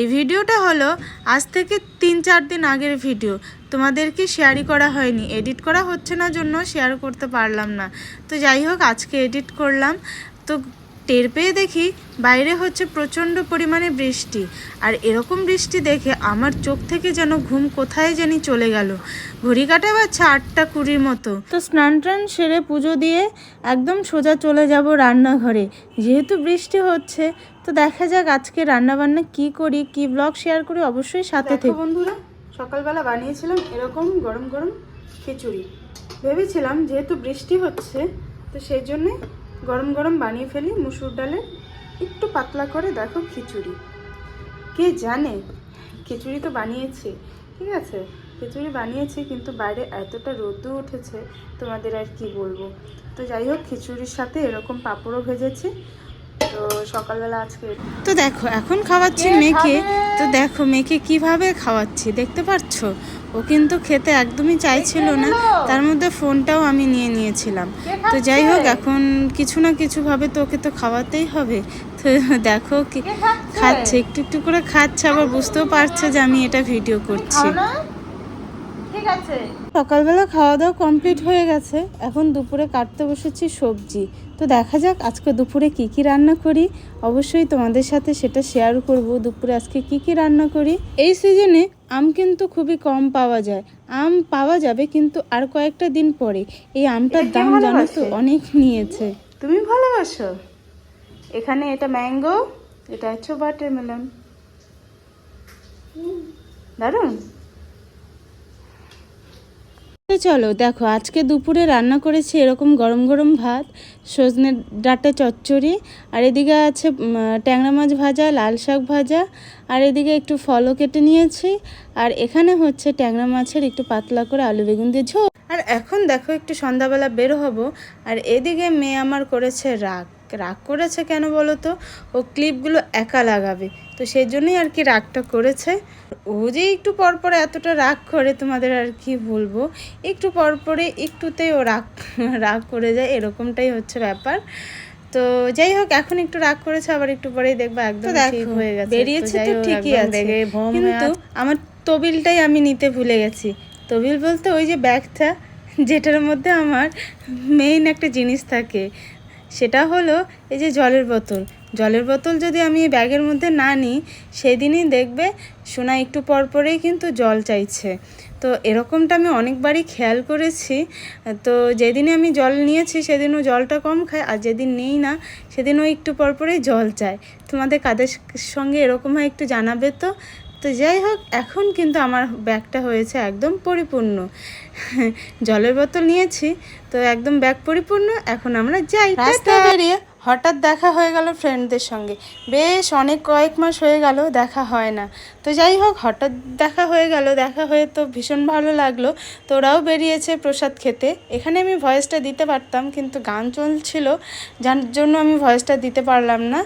এই ভিডিওটা হলো আজ থেকে তিন চার দিন আগের ভিডিও। তোমাদেরকে শেয়ারই করা হয়নি। এডিট করা হচ্ছে না জন্য শেয়ার করতে পারলাম না। তো যাই হোক, আজকে এডিট করলাম। তো টের পেয়ে দেখি বাইরে হচ্ছে প্রচণ্ড পরিমাণে বৃষ্টি। আর এরকম বৃষ্টি দেখে আমার চোখ থেকে যেন ঘুম কোথায় জানি চলে গেল। ঘড়ি কাটা বাচ্চা আটটা কুড়ির মতো। তো স্নান টান সেরে পুজো দিয়ে একদম সোজা চলে যাব রান্নাঘরে। যেহেতু বৃষ্টি হচ্ছে তো দেখা যাক আজকে রান্না বান্না কি করি কি ব্লগ শেয়ার করি অবশ্যই সাথে থেকে। বন্ধুরা সকালবেলা বানিয়েছিলাম এরকম গরম গরম খিচুড়ি। ভেবেছিলাম যেহেতু বৃষ্টি হচ্ছে তো সেই জন্যে গরম গরম বানিয়ে ফেলি মুসুর ডালে। একটু পাতলা করে দেখো খিচুড়ি। কে জানে? খিচুড়ি তো বানিয়েছি, ঠিক আছে? খিচুড়ি বানিয়েছি কিন্তু বাইরে এতটা রোদও উঠেছে, তোমাদের আর কি বলব? তো যাই হোক, খিচুড়ির সাথে এরকম পাঁপড়ও ভেজেছি। তো সকালবেলা আজকে তো দেখো এখন খাওয়াচ্ছি মেয়েকে। তো দেখো মেয়েকে কীভাবে খাওয়াচ্ছি? দেখতে পাচ্ছ? ও কিন্তু খেতে একদমই চাইছিল না। তার মধ্যে ফোনটাও আমি নিয়ে নিয়েছিলাম। তো যাই হোক এখন কিছু না কিছু ভাবে তো ওকে তো খাওয়াতেই হবে। তো দেখো কি খাচ্ছে? একটু একটু করে খাচ্ছে আবার বুঝতেও পারছে যে আমি এটা ভিডিও করছি। সকালবেলা খাওয়া দাওয়া কমপ্লিট হয়ে গেছে। এখন দুপুরে কাটতে বসেছি সবজি। তো দেখা যাক আজকে দুপুরে কি কি রান্না করি। অবশ্যই তোমাদের সাথে সেটা শেয়ার করব দুপুরে আজকে কি কি রান্না করি। এই সিজনে আম কিন্তু খুবই কম পাওয়া যায়। আম পাওয়া যাবে কিন্তু আর কয়েকটা দিন পরে। এই আমটার দাম জানো তো অনেক নিয়েছে। তুমি ভালোবাসো? এখানে এটা ম্যাঙ্গো এটা হচ্ছে ওয়াটারমেলন দারুণ? তো চলো, দেখো, আজকে দুপুরে রান্না করেছি এরকম গরম গরম ভাত, সজনে ডাঁটা চচ্চড়ি, আর এদিকে আছে ট্যাংরা মাছ ভাজা, লাল শাক ভাজা, আর এদিকে একটু ফলও কেটে নিয়েছি, আর এখানে হচ্ছে ট্যাংরা মাছের একটু পাতলা করে আলু বেগুন দিয়ে ঝোল। আর এখন দেখো, একটু সন্ধ্যাবেলা বের হব, আর এদিকে মেয়ে আমার করেছে রাগ। রাগ করেছে কেন বলো তো? ও ক্লিপগুলো একা লাগাবে। তো সেই জন্যই আর কি রাগটা করেছে। ও যে একটু পর পর এতটা রাগ করে তোমাদের আর কি বলব? একটু পর পরে একটুতেই ও রাগ রাগ করে যায় এরকমটাই হচ্ছে ব্যাপার। তো যাই হোক এখন একটু রাগ করেছে আবার একটু পরেই দেখবা একদম ঠিক হয়ে গেছে। বেরিয়েছে তো ঠিকই আছে। কিন্তু আমার তবিলটাই আমি নিতে ভুলে গেছি। তবিল বলতে ওই যে ব্যাগটা যেটার মধ্যে আমার মেইন একটা জিনিস থাকে। সেটা হলো এই যে জলের বোতল। জলের বোতল যদি আমি ব্যাগের মধ্যে না নিই, সেদিনই দেখবে সোনা একটু পর পরেই কিন্তু জল চাইছে। তো এরকমটা আমি অনেকবারই খেয়াল করেছি। তো যেদিনে আমি জল নিয়েছি, সেদিনও জলটা কম খায়, আর যেদিন নেই না, সেদিনও একটু পর পরেই জল চায়। তোমাদের কাদের সঙ্গে এরকম হয় একটু জানাবে তো? তো যাই হোক এখন কিন্তু আমার ব্যাগটা হয়েছে একদম পরিপূর্ণ। জলের বোতল নিয়েছি তো একদম ব্যাগ পরিপূর্ণ এখন আমরা যাই। রাস্তায় বেরিয়ে হঠাৎ দেখা হয়ে গেল ফ্রেন্ডদের সঙ্গে। বেশ অনেক কয়েক মাস হয়ে গেল দেখা হয় না। তো যাই হোক, হঠাৎ দেখা হয়ে গেল। দেখা হয়ে তো ভীষণ ভালো লাগল। তো ওরাও বেরিয়েছে প্রসাদ খেতে। এখানে আমি ভয়েসটা দিতে পারতাম, কিন্তু গান চলছিল। যার জন্য আমি ভয়েসটা দিতে পারলাম না।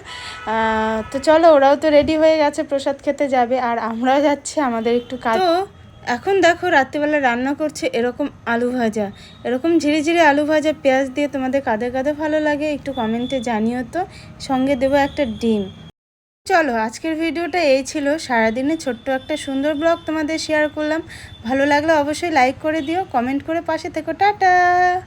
তো চলো, ওরাও তো রেডি হয়ে গেছে প্রসাদ খেতে যাবে। আর আমরাও যাচ্ছি আমাদের একটু কাজ। এখন দেখো রাত্রিবেলা রান্না করছে এরকম আলু ভাজা। এরকম ঝিরি ঝিরি আলু ভাজা, পেঁয়াজ দিয়ে তোমাদের কাঁদে কাঁদে ভালো লাগে একটু কমেন্টে জানিও তো। সঙ্গে দেবো একটা ডিম। চলো, আজকের ভিডিওটা এই ছিল। সারাদিনে ছোট্ট একটা সুন্দর ব্লগ তোমাদের শেয়ার করলাম। ভালো লাগলে অবশ্যই লাইক করে দিও কমেন্ট করে পাশে থেকো। টাটা!